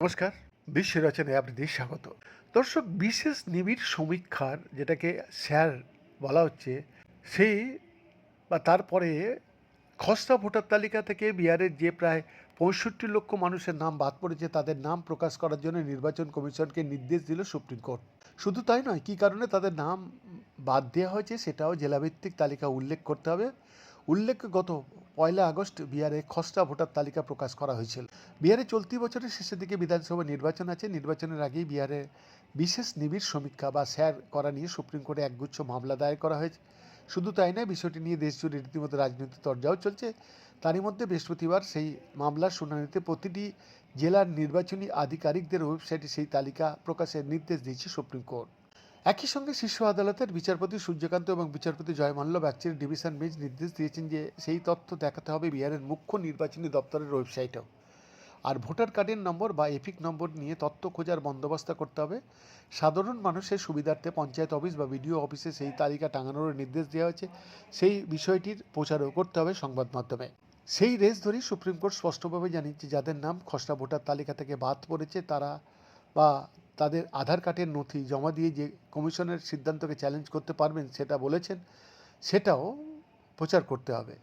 নমস্কার বিশ্ব রচনায় আপনাদের স্বাগত। দর্শক, বিশেষ নিবিড় সমীক্ষার যেটাকে স্যার বলা হচ্ছে সেই বা তারপরে খসড়া ভোটার তালিকা থেকে বিহারের যে প্রায় পঁয়ষট্টি লক্ষ মানুষের নাম বাদ পড়েছে, তাদের নাম প্রকাশ করার জন্য নির্বাচন কমিশনকে নির্দেশ দিল সুপ্রিম কোর্ট। শুধু তাই নয়, কী কারণে তাদের নাম বাদ দেওয়া হয়েছে, সেটাও জেলাভিত্তিক তালিকা উল্লেখ করতে হবে। উল্লেখ গত পয়লা আগস্ট বিহারে খসড়া ভোটার তালিকা প্রকাশ করা হয়েছিল। বিহারে চলতি বছরের শেষের দিকে বিধানসভা নির্বাচন আছে। নির্বাচনের আগেই বিহারে বিশেষ নিবিড় সমীক্ষা বা স্যার করা নিয়ে সুপ্রিম কোর্টে একগুচ্ছ মামলা দায়ের করা হয়েছে। শুধু তাই নয়, বিষয়টি নিয়ে দেশজুড়ে রীতিমতো রাজনৈতিক তরজাও চলছে। তারই মধ্যে বৃহস্পতিবার সেই মামলার শুনানিতে প্রতিটি জেলার নির্বাচনী আধিকারিকদের ওয়েবসাইটে সেই তালিকা প্রকাশের নির্দেশ দিয়েছে সুপ্রিম কোর্ট। একই সঙ্গে শীর্ষ আদালতের বিচারপতি সূর্যকান্ত এবং বিচারপতি জয়মাল্য বাগচির ডিভিশন বেঞ্চ নির্দেশ দিয়েছেন যে সেই তথ্য দেখাতে হবে বিহারের মুখ্য নির্বাচনী দপ্তরের ওয়েবসাইটেও। আর ভোটার কার্ডের নম্বর বা এপিক নম্বর নিয়ে তথ্য খোঁজার বন্দোবস্ত করতে হবে। সাধারণ মানুষের সুবিধার্থে পঞ্চায়েত অফিস বা বিডিও অফিসে সেই তালিকা টাঙানোর নির্দেশ দেওয়া হয়েছে। সেই বিষয়টির প্রচারও করতে হবে সংবাদ মাধ্যমে। সেই রেস ধরেই সুপ্রিম কোর্ট স্পষ্টভাবে জানিয়েছে, যাদের নাম খসড়া ভোটার তালিকা থেকে বাদ পড়েছে, তারা বা তাদের আধার কার্ডের নথি জমা দিয়ে যে কমিশনের সিদ্ধান্তকে চ্যালেঞ্জ করতে পারবেন সেটা বলেছেন, সেটাও প্রচার করতে হবে।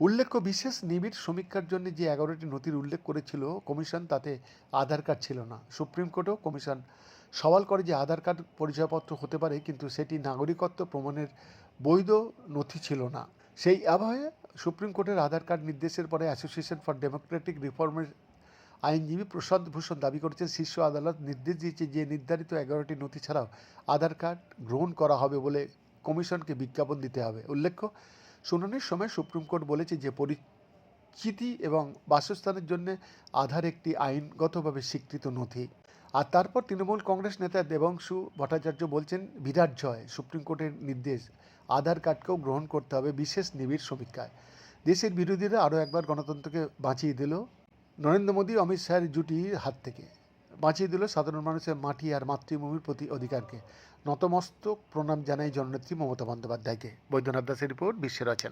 উল্লেখ্য, বিশেষ নিবিড় সমীক্ষার জন্য যে এগারোটি নথির উল্লেখ করেছিল কমিশন, তাতে আধার কার্ড ছিল না। সুপ্রিম কোর্টও কমিশন সওয়াল করে যে আধার কার্ড পরিচয়পত্র হতে পারে, কিন্তু সেটি নাগরিকত্ব প্রমাণের বৈধ নথি ছিল না। সেই আবহে সুপ্রিম কোর্টের আধার কার্ড নির্দেশের পরে অ্যাসোসিয়েশন ফর ডেমোক্রেটিক রিফর্মের আইনজীবী প্রশান্ত ভূষণ দাবি করেছেন, শীর্ষ আদালত নির্দেশ দিয়েছে যে নির্ধারিত এগারোটি নথি ছাড়াও আধার কার্ড গ্রহণ করা হবে বলে কমিশনকে বিজ্ঞাপন দিতে হবে। উল্লেখ্য, শুনানির সময় সুপ্রিম কোর্ট বলেছে যে পরিচিতি এবং বাসস্থানের জন্য আধার একটি আইনগতভাবে স্বীকৃত নথি। আর তারপর তৃণমূল কংগ্রেস নেতা দেবাংশু ভট্টাচার্য বলছেন, বিরাট জয়, সুপ্রিম কোর্টের নির্দেশ, আধার কার্ডকেও গ্রহণ করতে হবে বিশেষ নিবিড় সমীক্ষায়। দেশের বিরোধীরা আরও একবার গণতন্ত্রকে বাঁচিয়ে দিল। নরেন্দ্র মোদী অমিত শাহের জুটির হাত থেকে। বাঁচিয়ে দিল সাধারণ মানুষের মাটি আর মাতৃভূমির প্রতি অধিকারকে। নতমস্তক প্রণাম জানাই জননেত্রী মমতা বন্দ্যোপাধ্যায়কে। বৈদ্যনাথ দাসের রিপোর্ট, বিশ্বের রচনা